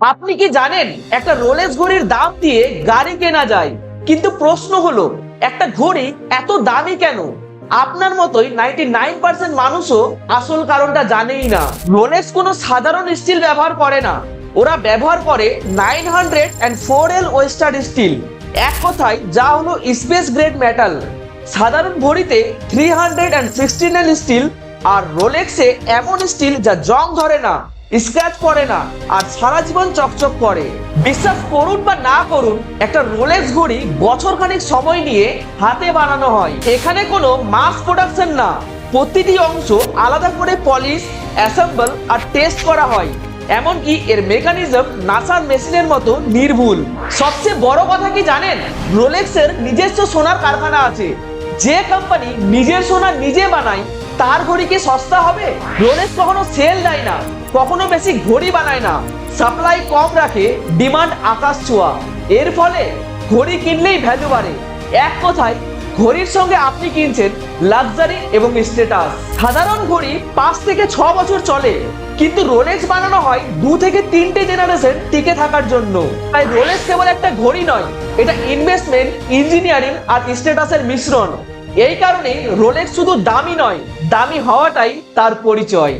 আপনি কি জানেন, একটা রোলেক্স ঘড়ির দাম দিয়ে গাড়ি কেনা যায়? কিন্তু প্রশ্ন হলো, একটা ঘড়ি এত দামি কেন? আপনার মতোই নাইনটি নাইন পার্সেন্ট মানুষও আসল কারণটা জানেই না। রোলেক্স কোনো সাধারণ স্টিল ব্যবহার করে না। ওরা ব্যবহার করে nine hundred and four L Oyster steel এক কথায়, যা হলো স্পেস গ্রেড মেটাল সাধারণ ঘড়িতে three hundred and sixteen L steel আর রোলেক্সে এমন স্টিল যা জং ধরে না। স্ক্র্যাচ পড়ে না, আর সারা জীবন চকচক করে। বিশ্বাস করুন বা না করুন, একটা রোলেক্স ঘড়ি বছর খানিক সময় নিয়ে হাতে বানানো হয়। এখানে কোনো মাস প্রোডাকশন না, প্রতিটি অংশ আলাদা করে পলিশ অ্যাসেম্বল আর টেস্ট করা হয়। এমনকি এর মেকানিজম নাসার মেশিনের মতো নির্ভুল। সবচেয়ে বড় কথা কি জানেন? রোলেক্সের নিজস্ব সোনার কারখানা আছে। যে কোম্পানি নিজের সোনা নিজে বানায় তার ঘড়ি কি সস্তা হবে? রোলেক্স কখনো সেল দেয় না, কখনো বেশি ঘড়ি বানায় না। সাপ্লাই কম রাখে ডিমান্ড আকাশ ছোঁয়া। এর ফলে ঘড়ি কিনলেই ভ্যালু বাড়ে। এক কথায়, ঘড়ির সঙ্গে আপনি কিনছেন লাক্সারি এবং স্টেটাস সাধারণ ঘড়ি পাঁচ থেকে ছ বছর চলে, কিন্তু রোলেক্স বানানো হয় দু থেকে তিনটে জেনারেশন টিকে থাকার জন্য। তাই রোলেক্স কেবল একটা ঘড়ি নয়, এটা ইনভেস্টমেন্ট ইঞ্জিনিয়ারিং আর স্ট্যাটাসের মিশ্রণ। এই কারণেই রোলেক্স শুধু দামি নয় দামি হওয়াটাই তার পরিচয়।